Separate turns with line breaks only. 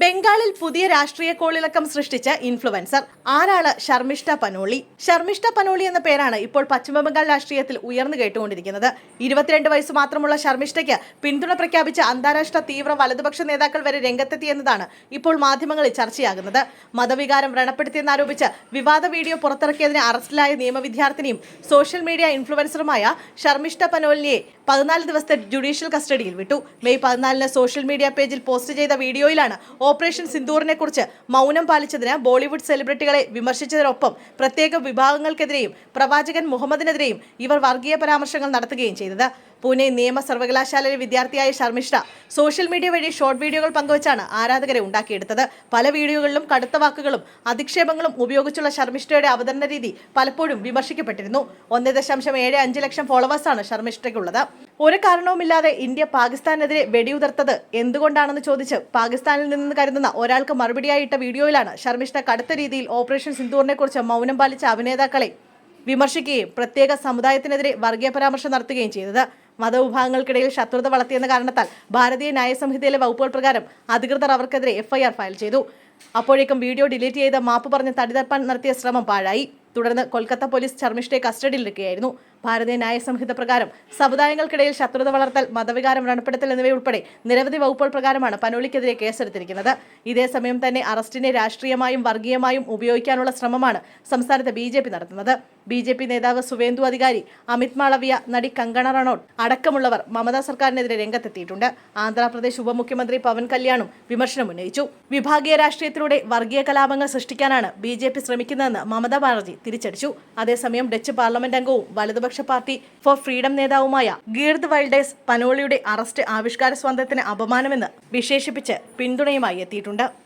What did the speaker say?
ബംഗാളിൽ പുതിയ രാഷ്ട്രീയ കോളിളക്കം സൃഷ്ടിച്ച ഇൻഫ്ലുവൻസർ ആരാണ് ശർമിഷ്ഠ പനോളി? ശർമിഷ്ഠ പനോളി എന്ന പേരാണ് ഇപ്പോൾ പശ്ചിമബംഗാൾ രാഷ്ട്രീയത്തിൽ ഉയർന്നു കേട്ടുകൊണ്ടിരിക്കുന്നത്. ഇരുപത്തിരണ്ട് വയസ്സ് മാത്രമുള്ള ശർമിഷ്ഠയ്ക്ക് പിന്തുണ പ്രഖ്യാപിച്ച അന്താരാഷ്ട്ര തീവ്ര വലതുപക്ഷ നേതാക്കൾ വരെ രംഗത്തെത്തി എന്നതാണ് ഇപ്പോൾ മാധ്യമങ്ങളിൽ ചർച്ചയാകുന്നത്. മതവികാരം വ്രണപ്പെടുത്തിയെന്നാരോപിച്ച് വിവാദ വീഡിയോ പുറത്തിറക്കിയതിന് അറസ്റ്റിലായ നിയമവിദ്യാർത്ഥിനിയും സോഷ്യൽ മീഡിയ ഇൻഫ്ലുവൻസറുമായ ശർമിഷ്ഠ പനോലിയെ പതിനാല് ദിവസത്തെ ജുഡീഷ്യൽ കസ്റ്റഡിയിൽ വിട്ടു. മെയ് പതിനാലിന് സോഷ്യൽ മീഡിയ പേജിൽ പോസ്റ്റ് ചെയ്ത വീഡിയോയിലാണ് ഓപ്പറേഷൻ സിന്ദൂറിനെ കുറിച്ച് മൗനം പാലിച്ചതിന് ബോളിവുഡ് സെലിബ്രിറ്റികളെ വിമർശിച്ചതിനൊപ്പം പ്രത്യേക വിഭാഗങ്ങൾക്കെതിരെയും പ്രവാചകൻ മുഹമ്മദിനെതിരെയും ഇവർ വർഗീയ പരാമർശങ്ങൾ നടത്തുകയും ചെയ്തത്. പൂനെ നിയമ സർവകലാശാലയിലെ വിദ്യാർത്ഥിയായ ശർമിഷ്ഠ സോഷ്യൽ മീഡിയ വഴി ഷോർട്ട് വീഡിയോകൾ പങ്കുവച്ചാണ് ആരാധകരെ ഉണ്ടാക്കിയെടുത്തത്. പല വീഡിയോകളിലും കടുത്ത വാക്കുകളും അധിക്ഷേപങ്ങളും ഉപയോഗിച്ചുള്ള ശർമിഷ്ഠയുടെ അവതരണ രീതി പലപ്പോഴും വിമർശിക്കപ്പെട്ടിരുന്നു. ഒന്നേ ദശാംശം ഏഴ് അഞ്ച് ലക്ഷം ഫോളോവേഴ്സാണ് ശർമിഷ്ഠയ്ക്കുള്ളത്. ഒരു കാരണവുമില്ലാതെ ഇന്ത്യ പാകിസ്ഥാനെതിരെ വെടിയുതിർത്തത് എന്തുകൊണ്ടാണെന്ന് ചോദിച്ച് പാകിസ്ഥാനിൽ നിന്ന് കരുതുന്ന ഒരാൾക്ക് മറുപടിയായിട്ട വീഡിയോയിലാണ് ശർമിഷ്ഠ കടുത്ത രീതിയിൽ ഓപ്പറേഷൻ സിന്ദൂറിനെ കുറിച്ച് മൗനം പാലിച്ച അഭിനേതാക്കളെ വിമർശിക്കുകയും പ്രത്യേക സമുദായത്തിനെതിരെ വർഗീയ പരാമർശം നടത്തുകയും ചെയ്തത്. മതവിഭാഗങ്ങൾക്കിടയിൽ ശത്രുത വളർത്തിയെന്ന കാരണത്താൽ ഭാരതീയ ന്യായസംഹിതയിലെ വകുപ്പുകൾ പ്രകാരം അധികൃതർ അവർക്കെതിരെ എഫ്ഐആർ ഫയൽ ചെയ്തു. അപ്പോഴേക്കും വീഡിയോ ഡിലീറ്റ് ചെയ്ത് മാപ്പ് പറഞ്ഞ് തടിതപ്പാൻ നടത്തിയ ശ്രമം പാഴായി. തുടർന്ന് കൊൽക്കത്ത പോലീസ് ശർമിഷ്ഠയെ കസ്റ്റഡിയിലെടുക്കുകയായിരുന്നു ഭാരതീയ ന്യായ സംഹിത പ്രകാരം സമുദായങ്ങൾക്കിടയിൽ ശത്രുത വളർത്തൽ മതവികാരം വ്രണപ്പെടുത്തൽ എന്നിവയുൾപ്പെടെ നിരവധി വകുപ്പുകൾ പ്രകാരമാണ് പനോളിക്കെതിരെ കേസെടുത്തിരിക്കുന്നത്. ഇതേസമയം തന്നെ അറസ്റ്റിനെ രാഷ്ട്രീയമായും വർഗീയമായും ഉപയോഗിക്കാനുള്ള ശ്രമമാണ് സംസ്ഥാനത്ത് ബി നടത്തുന്നത്. ബി ജെ പി നേതാവ് സുവേന്ദു അധികാരി അമിത് മാളവിയ നടി കങ്കണ റണോട്ട് അടക്കമുള്ളവർ മമതാ സർക്കാരിനെതിരെ രംഗത്തെത്തിയിട്ടുണ്ട്. ആന്ധ്രാപ്രദേശ് ഉപമുഖ്യമന്ത്രി പവൻ കല്യാണും വിമർശനം ഉന്നയിച്ചു. വിഭാഗീയ രാഷ്ട്രീയത്തിലൂടെ വർഗീയ കലാപങ്ങൾ സൃഷ്ടിക്കാനാണ് ബി ശ്രമിക്കുന്നതെന്ന് മമതാ ബാനർജി തിരിച്ചടിച്ചു. അതേസമയം ഡച്ച് പാർലമെന്റ് അംഗവും വലതുപക്ഷ പാർട്ടി ഫോർ ഫ്രീഡം നേതാവുമായ ഗീർദ് വൈൽഡേഴ്സ് പനോളിയുടെ അറസ്റ്റ് ആവിഷ്കാര സ്വാതന്ത്ര്യത്തിന് അപമാനമെന്ന് വിശേഷിപ്പിച്ച് പിന്തുണയുമായി എത്തിയിട്ടുണ്ട്.